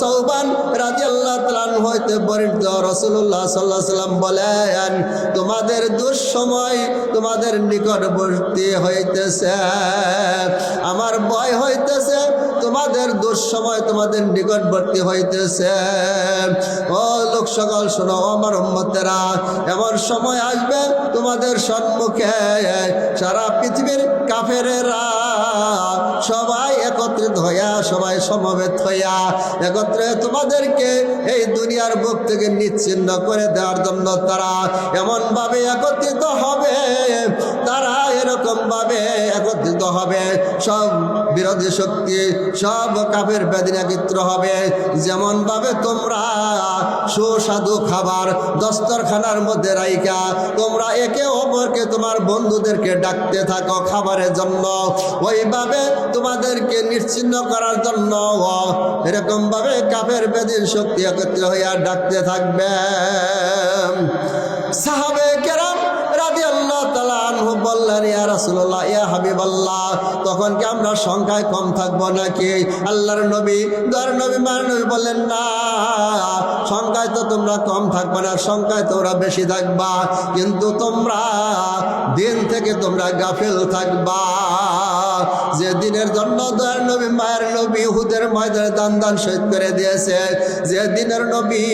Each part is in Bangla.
সৌবান তালান হইতে বলেন, তোমাদের দুঃসময় তোমাদের নিকটবর্তী হইতেছে। আমার ভয় হইতেছে, তোমাদের দুঃসময় তোমাদের নিকটবর্তী হইতেছে। ও লোক সকল, শোনো আমার উম্মতেরা, এমন সময় আসবে তোমাদের সম্মুখে সারা পৃথিবীর কাফেরেরা সবাই একত্রিত হইয়া সবাই সমবেত হইয়া একত্রে তোমাদেরকে এই দুনিয়ার বুক থেকে নিচ্ছিন্ন করে দেওয়ার জন্য তারা এমনভাবে একত্রিত হবে, তারা এরকম ভাবে একত্রিত হবে। সব বিরোধী শক্তি, সব কাফের বেদিন একত্র হবে। যেমন ভাবে তোমরা সুস্বাদু খাবার দস্তরখানার মধ্যে রাইকা তোমরা একে অপরকে তোমার বন্ধুদেরকে ডাকতে থাকো খাবারের জন্য। ওইভাবে তোমাদেরকে নিশ্চিন্ন করার জন্য এরকম ভাবে কাপের বেদির শক্তি একত্রিত হইয়া ডাকতে থাকবে। সাহাবে তালা তখন কি আমরা সংখ্যায় কম থাকব নাকি? আল্লাহর নবী দর নবী মার নবী বললেন, না, সংখ্যায় তো তোমরা কম না, সংখ্যায় তোমরা বেশি থাকবা, কিন্তু তোমরা দিন থেকে তোমরা গাফিল থাকবা। যে দিনের জন্য দয়ার নবী মায়ের নবী হুদের ময়দানে দান দান শহীদ করে দিয়েছে। যে দিনের নবী,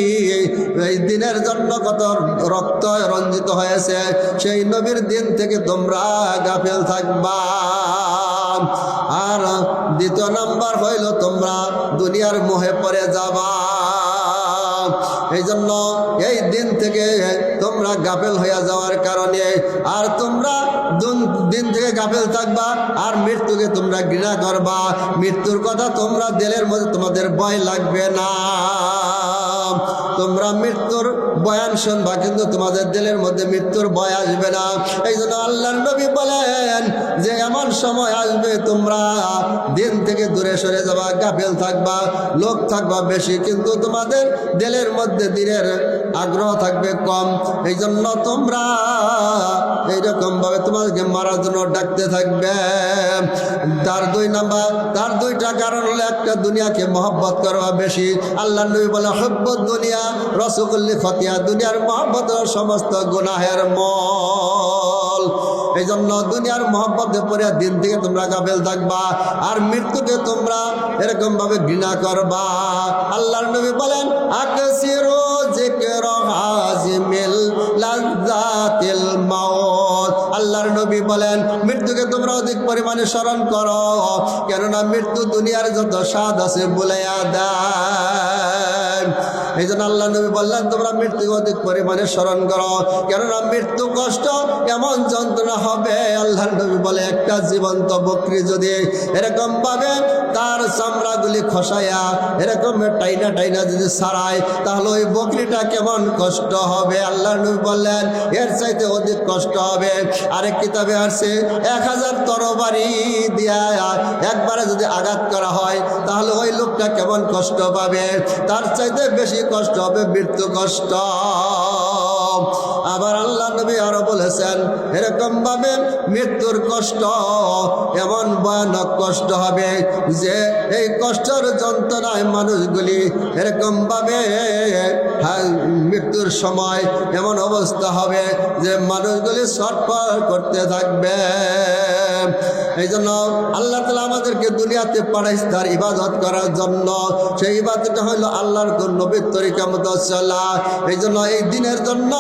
এই দিনের জন্য কত রক্ত রঞ্জিত হয়েছে, সেই নবীর দিন থেকে তোমরা গাফেল থাকবা। আর দ্বিতীয় নাম্বার হইল তোমরা দুনিয়ার মোহে পড়ে যাবা। এই জন্য এই দিন থেকে তোমরা গাফেল হইয়া যাওয়ার কারণে আর তোমরা দিন থেকে গাফেল থাকবা আর মৃত্যুকে তোমরা ঘৃণা করবা। মৃত্যুর কথা তোমরা দিলের মধ্যে তোমাদের ভয় লাগবে না। তোমরা মৃত্যুর বয়ান শুনবা, কিন্তু তোমাদের দিলের মধ্যে মৃত্যুর ভয় আসবে না। এই জন্য আল্লাহ নবী বলেন, যে এমন সময় আসবে তোমরা দিন থেকে দূরে সরে যাবা, গাফেল থাকবা, লোক থাকবা বেশি, কিন্তু তোমাদের দিলের মধ্যে দিনের আগ্রহ থাকবে কম। এই জন্য তোমরা এইরকম ভাবে তোমাদেরকে মারার জন্য ডাকতে থাকবে। তার দুই নাম্বার, তার দুইটা কারণ হলো একটা, দুনিয়াকে মহব্বত করা বেশি। আল্লাহ নবী বলে হব্বত দুনিয়া রসগোল্লি খতিয়া দুনিয়ার মহব্বত সমস্ত গুনাহের মল। এই জন্য দুনিয়ার মহব্বতে দিন থেকে তোমরা থাকবা, আর মৃত্যুকে তোমরা এরকম ভাবে ঘৃণা করবা। আল্লাহর নবী বলেন আল্লাহর নবী বলেন, মৃত্যুকে তোমরা অধিক পরিমাণে স্মরণ করো, কেননা মৃত্যু দুনিয়ার যত স্বাদ আছে বলাইয়া দেয় এই জন্য আল্লাহ নবী বললেন, তোমরা মৃত্যুকে অধিক পরিমাণে স্মরণ করো। কেননা মৃত্যু কষ্ট, এমন যন্ত্রণা হবে। আল্লাহ নবী বলে, একটা জীবন্ত বকরি যদি এরকম ভাবে তার চামড়াগুলি খসাইয়া এরকম টাইনা টাইনা যদি সারায়, তাহলে ওই বকরিটা কেমন কষ্ট হবে? আল্লাহ নবী বললেন, এর চাইতে অধিক কষ্ট হবে। আরেক কিতাবে আসছে, এক হাজার তরবারি দিয়া একবারে যদি আঘাত করা হয়, তাহলে ওই লোকটা কেমন কষ্ট পাবে? তার চাইতে বেশি কষ্ট হবে মৃত্যু কষ্ট। আবার আল্লাহ নবী আরও বলেছেন এরকম ভাবে মৃত্যুর কষ্ট এমন ভয়ানক কষ্ট হবে যে এই কষ্টের যন্ত্রণায় মানুষগুলি এরকম ভাবে হ্যাঁ, মৃত্যুর সময় এমন অবস্থা হবে যে মানুষগুলি ছটফট করতে থাকবে। এই জন্য আল্লাহ তালা আমাদেরকে দুনিয়াতে পাঠাইছে তার ইবাদত করার জন্য, সেই ইবাদতটা হইল আল্লাহর নবীর তরিকা মতো চলা। এই জন্য এই দিনের জন্য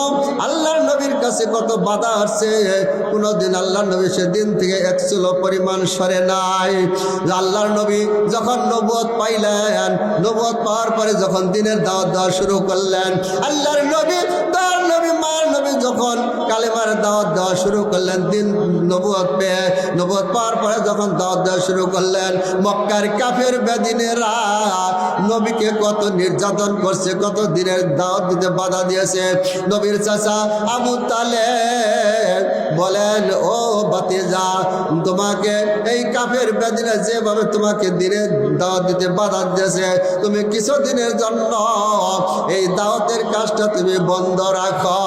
আল্লাহর নবীর কাছে কত বাধা আসছে, কোনোদিন আল্লাহর নবী সেদিন থেকে একচুল পরিমাণ সরে নাই। আল্লাহর নবী যখন নবুয়ত পাইলেন নবুয়ত পাওয়ার পরে যখন দিনের দাওয়াত দেওয়া শুরু করলেন আল্লাহর নবী, তার নবী, মার নবী যখন কালেমার দাওয়াত দেওয়া শুরু করলেন, দিন নবুয়ত পেয়ে, নবুয়ত পাওয়ার পরে যখন দাওয়াত দেওয়া শুরু করলেন, মক্কার কাফের বেদিনেরা নবীকে কত নির্যাতন করছে, কত দিনের দাওয়াত দিতে বাধা দিয়েছে। নবীর চাচা আবু তালে বলেন, ও বাতিজা তোমাকে এই কাফের বেদিনে যেভাবে তোমাকে দিনের দাওয়াত দিতে বাধা দিয়েছে, তুমি কিছু দিনের জন্য এই দাওয়াতের কাজটা তুমি বন্ধ রাখো।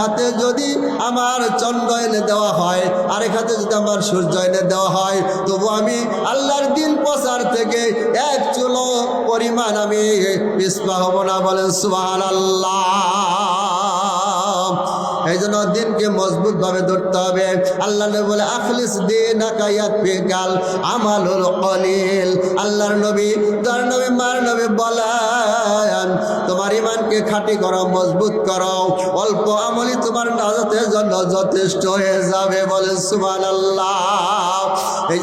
হাতে যদি আমার চন্দ্র এনে দেওয়া হয়, আরেক হাতে যদি আমার সূর্য এনে দেওয়া হয়, তবু আমি আল্লাহর দিন প্রচার থেকে এক চুলো পরিমাণ আমি পিসপা হব না বলেন সুহান আল্লাহ এই জন্য দিনকে মজবুত ভাবে ধরতে হবে। আল্লাহ বলে, আখলিস দিন ফিকাল আমালুল আল্লাহর নবী, তার নবী, মার নবী বলেন ইমানকে খাঁটি করো, মজবুত করো। অল্প আমলি তোমার নাজাতের জন্য যথেষ্ট হয়ে যাবে বলে সুবহানাল্লাহ। এই